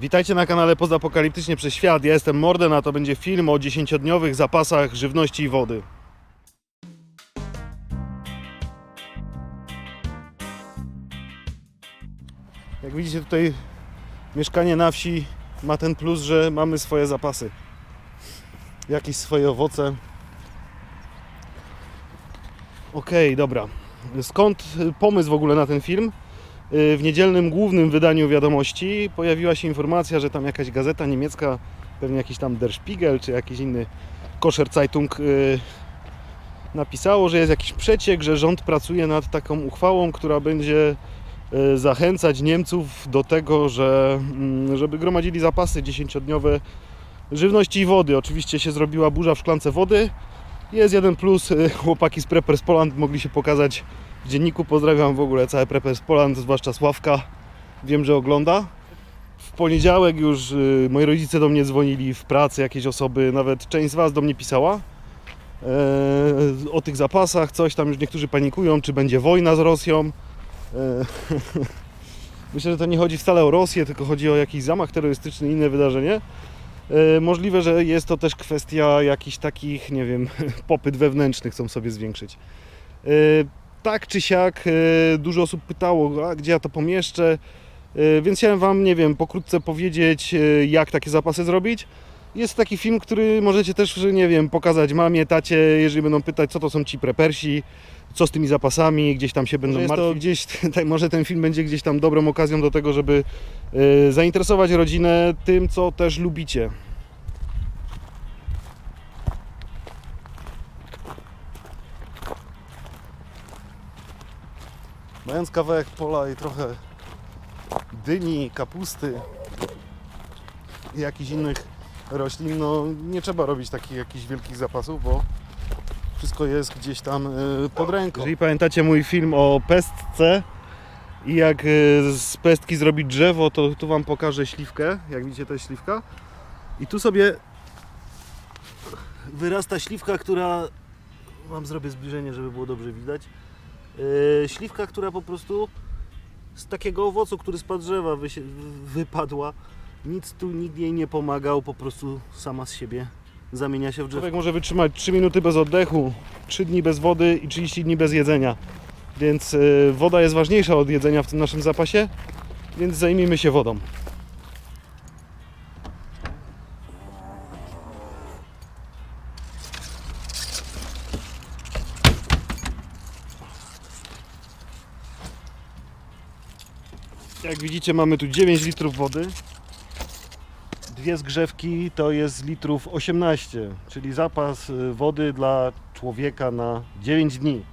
Witajcie na kanale Pozapokaliptycznie przez świat. Ja jestem Morden, a to będzie film o 10-dniowych zapasach żywności i wody. Jak widzicie tutaj mieszkanie na wsi ma ten plus, że mamy swoje zapasy. Jakieś swoje owoce. Okej, dobra. Skąd pomysł w ogóle na ten film? Y, W niedzielnym głównym wydaniu wiadomości pojawiła się informacja, że tam jakaś gazeta niemiecka, pewnie jakiś tam Der Spiegel czy jakiś inny Kosher Zeitung y, napisało, że jest jakiś przeciek, że rząd pracuje nad taką uchwałą, która będzie y, zachęcać Niemców do tego, że, mm, żeby gromadzili zapasy dziesięciodniowe żywności i wody. Oczywiście się zrobiła burza w szklance wody. Jest jeden plus, chłopaki z Preppers Poland mogli się pokazać dzienniku. Pozdrawiam w ogóle całe Preppers Poland, zwłaszcza Sławka. Wiem, że ogląda. W poniedziałek już y, moi rodzice do mnie dzwonili w pracy, jakieś osoby, nawet część z Was do mnie pisała e, o tych zapasach, coś tam już niektórzy panikują, czy będzie wojna z Rosją. E, Myślę, że to nie chodzi wcale o Rosję, tylko chodzi o jakiś zamach terrorystyczny, inne wydarzenie. E, Możliwe, że jest to też kwestia jakichś takich, nie wiem, popyt wewnętrzny chcą sobie zwiększyć. Tak czy siak, e, dużo osób pytało, a gdzie ja to pomieszczę, E, więc chciałem Wam, nie wiem, pokrótce powiedzieć, e, jak takie zapasy zrobić. Jest taki film, który możecie też, nie wiem, pokazać mamie, tacie, jeżeli będą pytać, co to są ci prepersi, co z tymi zapasami, gdzieś tam się będą martwić. to Gdzieś, tutaj, może ten film będzie gdzieś tam dobrą okazją do tego, żeby zainteresować rodzinę tym, co też lubicie. Mając kawałek pola i trochę dyni, kapusty i jakichś innych roślin, no nie trzeba robić takich jakichś wielkich zapasów, bo wszystko jest gdzieś tam y, pod ręką. Jeżeli pamiętacie mój film o pestce i jak y, z pestki zrobić drzewo, to tu Wam pokażę śliwkę. Jak widzicie, to jest śliwka. I tu sobie wyrasta śliwka, która... Wam zrobię zbliżenie, żeby było dobrze widać. Yy, śliwka, która po prostu z takiego owocu, który z drzewa wypadła. Nic tu nikt jej nie pomagał, po prostu sama z siebie zamienia się w drzewo. Człowiek może wytrzymać 3 minuty bez oddechu, 3 dni bez wody i 30 dni bez jedzenia. Więc y, woda jest ważniejsza od jedzenia w tym naszym zapasie, więc zajmijmy się wodą. Jak widzicie mamy tu 9 litrów wody. Dwie zgrzewki to jest litrów 18, czyli zapas y, wody dla człowieka na 9 dni.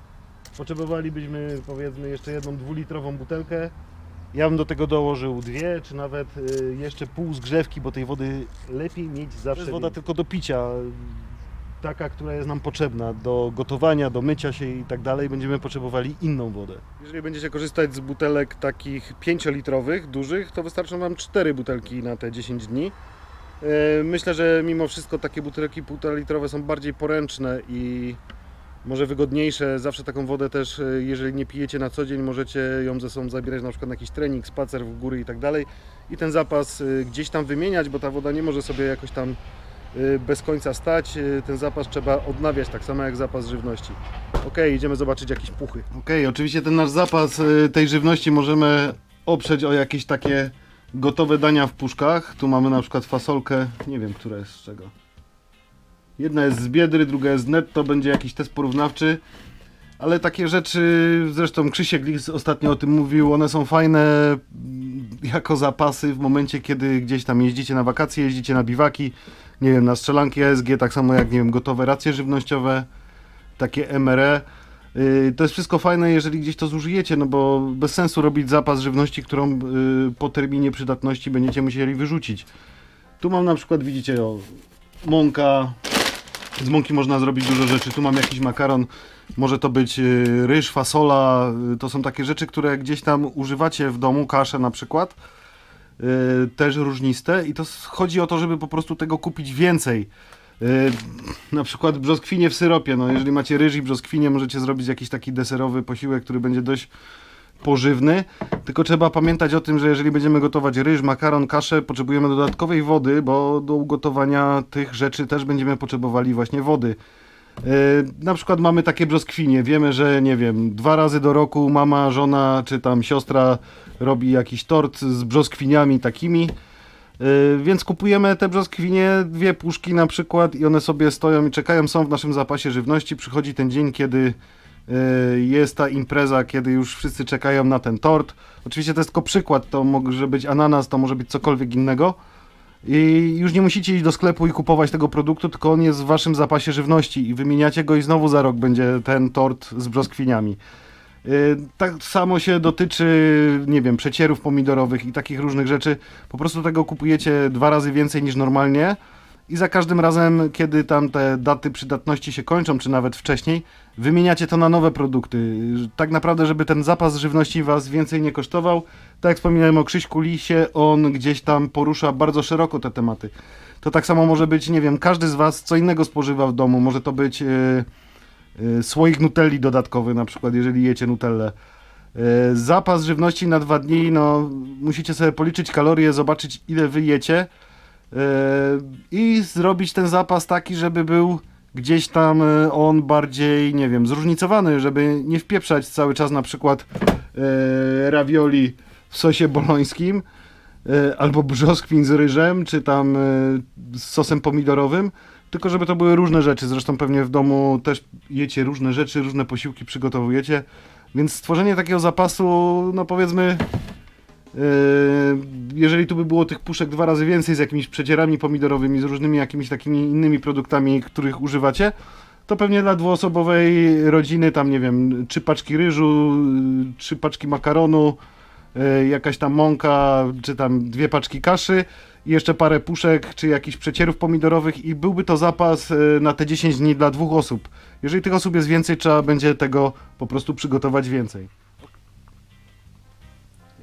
Potrzebowalibyśmy powiedzmy jeszcze jedną dwulitrową butelkę. Ja bym do tego dołożył dwie, czy nawet y, jeszcze pół zgrzewki, bo tej wody lepiej mieć zawsze. To jest woda tylko do picia, taka, która jest nam potrzebna do gotowania, do mycia się i tak dalej. Będziemy potrzebowali inną wodę. Jeżeli będziecie korzystać z butelek takich 5-litrowych, dużych, to wystarczą Wam 4 butelki na te 10 dni. E, Myślę, że mimo wszystko takie butelki 1,5 litrowe są bardziej poręczne i może wygodniejsze. Zawsze taką wodę też, e, jeżeli nie pijecie na co dzień, możecie ją ze sobą zabierać na przykład na jakiś trening, spacer w góry i tak dalej. I ten zapas e, gdzieś tam wymieniać, bo ta woda nie może sobie jakoś tam bez końca stać. E, Ten zapas trzeba odnawiać, tak samo jak zapas żywności. Ok, idziemy zobaczyć jakieś puchy. Ok, oczywiście ten nasz zapas e, tej żywności możemy oprzeć o jakieś takie gotowe dania w puszkach. Tu mamy na przykład fasolkę, nie wiem, która jest z czego. Jedna jest z Biedry, druga jest z Netto, będzie jakiś test porównawczy. Ale takie rzeczy, zresztą Krzysiek Lis ostatnio o tym mówił, one są fajne mm, jako zapasy w momencie, kiedy gdzieś tam jeździcie na wakacje, jeździcie na biwaki, nie wiem, na strzelanki ASG, tak samo jak, nie wiem, gotowe racje żywnościowe, takie MRE. Yy, To jest wszystko fajne, jeżeli gdzieś to zużyjecie, no bo bez sensu robić zapas żywności, którą yy, po terminie przydatności będziecie musieli wyrzucić. Tu mam na przykład, widzicie, o, mąka. Z mąki można zrobić dużo rzeczy. Tu mam jakiś makaron, może to być yy, ryż, fasola. To są takie rzeczy, które gdzieś tam używacie w domu, kasze na przykład. Yy, Też różniste i to chodzi o to, żeby po prostu tego kupić więcej. Yy, na przykład brzoskwinie w syropie. No, jeżeli macie ryż i brzoskwinie, możecie zrobić jakiś taki deserowy posiłek, który będzie dość pożywny, tylko trzeba pamiętać o tym, że jeżeli będziemy gotować ryż, makaron, kaszę, potrzebujemy dodatkowej wody, bo do ugotowania tych rzeczy też będziemy potrzebowali właśnie wody. Yy, Na przykład mamy takie brzoskwinie. Wiemy, że nie wiem, dwa razy do roku mama, żona czy tam siostra robi jakiś tort z brzoskwiniami takimi. Yy, Więc kupujemy te brzoskwinie, dwie puszki na przykład i one sobie stoją i czekają, są w naszym zapasie żywności. Przychodzi ten dzień, kiedy yy, jest ta impreza, kiedy już wszyscy czekają na ten tort. Oczywiście to jest tylko przykład, to może być ananas, to może być cokolwiek innego. I już nie musicie iść do sklepu i kupować tego produktu, tylko on jest w waszym zapasie żywności i wymieniacie go i znowu za rok będzie ten tort z brzoskwiniami. Yy, Tak samo się dotyczy, nie wiem, przecierów pomidorowych i takich różnych rzeczy. Po prostu tego kupujecie dwa razy więcej niż normalnie i za każdym razem, kiedy tam te daty przydatności się kończą, czy nawet wcześniej, wymieniacie to na nowe produkty. Tak naprawdę, żeby ten zapas żywności was więcej nie kosztował. Tak jak wspominałem o Krzyśku Lisie, on gdzieś tam porusza bardzo szeroko te tematy. To tak samo może być, nie wiem, każdy z was co innego spożywa w domu. Może to być yy, słoik nutelli dodatkowy, na przykład, jeżeli jecie nutellę. Yy, Zapas żywności na dwa dni, no musicie sobie policzyć kalorie, zobaczyć ile wy jecie yy, i zrobić ten zapas taki, żeby był gdzieś tam on bardziej, nie wiem, zróżnicowany, żeby nie wpieprzać cały czas na przykład ravioli w sosie bolońskim yy, albo brzoskwin z ryżem, czy tam yy, z sosem pomidorowym, tylko żeby to były różne rzeczy. Zresztą pewnie w domu też jecie różne rzeczy, różne posiłki przygotowujecie, więc stworzenie takiego zapasu, no powiedzmy, Yy, jeżeli tu by było tych puszek dwa razy więcej z jakimiś przecierami pomidorowymi, z różnymi jakimiś takimi innymi produktami, których używacie, to pewnie dla dwuosobowej rodziny, tam nie wiem, trzy paczki ryżu, trzy paczki makaronu, jakaś tam mąka, czy tam dwie paczki kaszy i jeszcze parę puszek, czy jakichś przecierów pomidorowych i byłby to zapas yy, na te 10 dni dla dwóch osób. Jeżeli tych osób jest więcej, trzeba będzie tego po prostu przygotować więcej.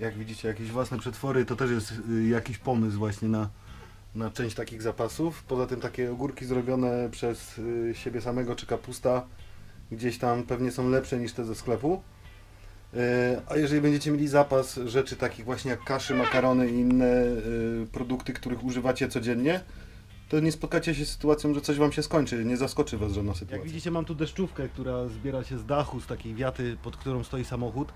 Jak widzicie, jakieś własne przetwory, to też jest y, jakiś pomysł właśnie na, na część takich zapasów. Poza tym takie ogórki zrobione przez y, siebie samego czy kapusta gdzieś tam pewnie są lepsze niż te ze sklepu. Y, A jeżeli będziecie mieli zapas rzeczy takich właśnie jak kaszy, makarony i inne y, produkty, których używacie codziennie, to nie spotkacie się z sytuacją, że coś wam się skończy, nie zaskoczy was żadna sytuacja. Jak widzicie mam tu deszczówkę, która zbiera się z dachu, z takiej wiaty, pod którą stoi samochód.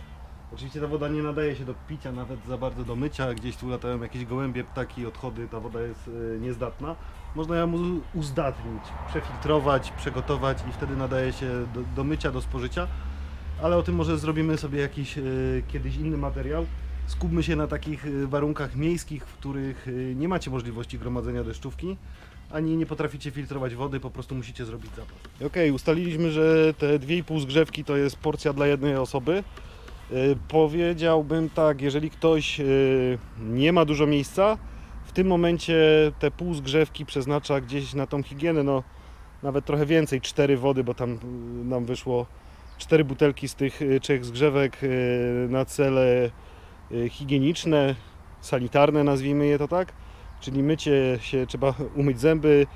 Oczywiście ta woda nie nadaje się do picia, nawet za bardzo do mycia. Gdzieś tu latają jakieś gołębie, ptaki, odchody, ta woda jest e, niezdatna. Można ją uzdatnić, przefiltrować, przygotować i wtedy nadaje się do, do mycia, do spożycia. Ale o tym może zrobimy sobie jakiś e, kiedyś inny materiał. Skupmy się na takich e, warunkach miejskich, w których e, nie macie możliwości gromadzenia deszczówki, ani nie potraficie filtrować wody, po prostu musicie zrobić zapas. Okej, ustaliliśmy, że te 2,5 zgrzewki to jest porcja dla jednej osoby. Powiedziałbym tak, jeżeli ktoś nie ma dużo miejsca, w tym momencie te pół zgrzewki przeznacza gdzieś na tą higienę, no nawet trochę więcej, cztery wody, bo tam nam wyszło cztery butelki z tych y, trzech zgrzewek y, na cele y, higieniczne, sanitarne nazwijmy je to tak, czyli mycie się, trzeba umyć zęby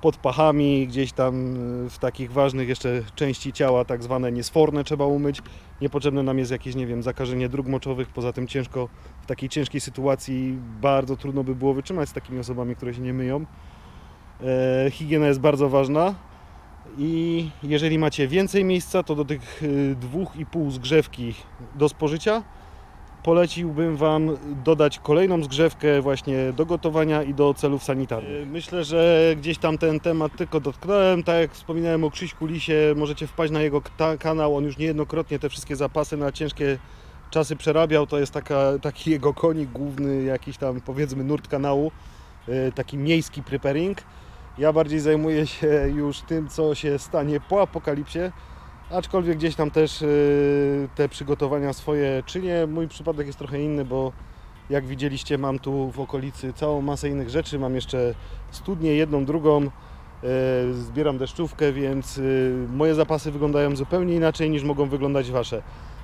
pod pachami, gdzieś tam w takich ważnych jeszcze części ciała, tak zwane niesforne trzeba umyć. Niepotrzebne nam jest jakieś, nie wiem, zakażenie dróg moczowych, poza tym ciężko, w takiej ciężkiej sytuacji bardzo trudno by było wytrzymać z takimi osobami, które się nie myją. E, higiena jest bardzo ważna i jeżeli macie więcej miejsca, to do tych y, dwóch i pół zgrzewki do spożycia poleciłbym Wam dodać kolejną zgrzewkę właśnie do gotowania i do celów sanitarnych. E, Myślę, że gdzieś tam ten temat tylko dotknąłem. Tak jak wspominałem o Krzyśku Lisie, możecie wpaść na jego kanał. On już niejednokrotnie te wszystkie zapasy na ciężkie czasy przerabiał. To jest taka, taki jego konik główny, jakiś tam powiedzmy nurt kanału, e, taki miejski preparing. Ja bardziej zajmuję się już tym, co się stanie po apokalipsie. Aczkolwiek gdzieś tam też y, te przygotowania swoje czynię. Mój przypadek jest trochę inny, bo jak widzieliście mam tu w okolicy całą masę innych rzeczy. Mam jeszcze studnię, jedną, drugą. y, Zbieram deszczówkę, więc y, moje zapasy wyglądają zupełnie inaczej niż mogą wyglądać Wasze.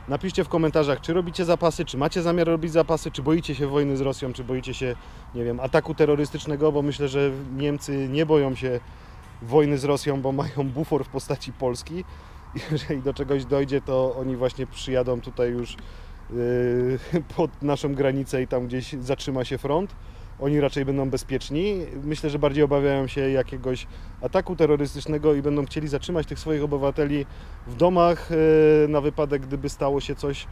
Napiszcie w komentarzach, czy robicie zapasy, czy macie zamiar robić zapasy, czy boicie się wojny z Rosją, czy boicie się, nie wiem, ataku terrorystycznego, bo myślę, że Niemcy nie boją się wojny z Rosją, bo mają bufor w postaci Polski jeżeli do czegoś dojdzie, to oni właśnie przyjadą tutaj już yy, pod naszą granicę i tam gdzieś zatrzyma się front. Oni raczej będą bezpieczni. Myślę, że bardziej obawiają się jakiegoś ataku terrorystycznego i będą chcieli zatrzymać tych swoich obywateli w domach yy, na wypadek, gdyby stało się coś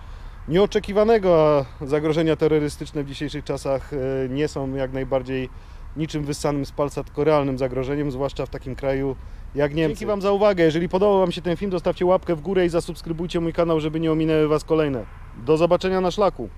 nieoczekiwanego, a zagrożenia terrorystyczne w dzisiejszych czasach yy, nie są jak najbardziej niczym wyssanym z palca, tylko realnym zagrożeniem, zwłaszcza w takim kraju jak Niemcy. Dzięki Wam za uwagę. Jeżeli podobał Wam się ten film, zostawcie łapkę w górę i zasubskrybujcie mój kanał, żeby nie ominęły Was kolejne. Do zobaczenia na szlaku.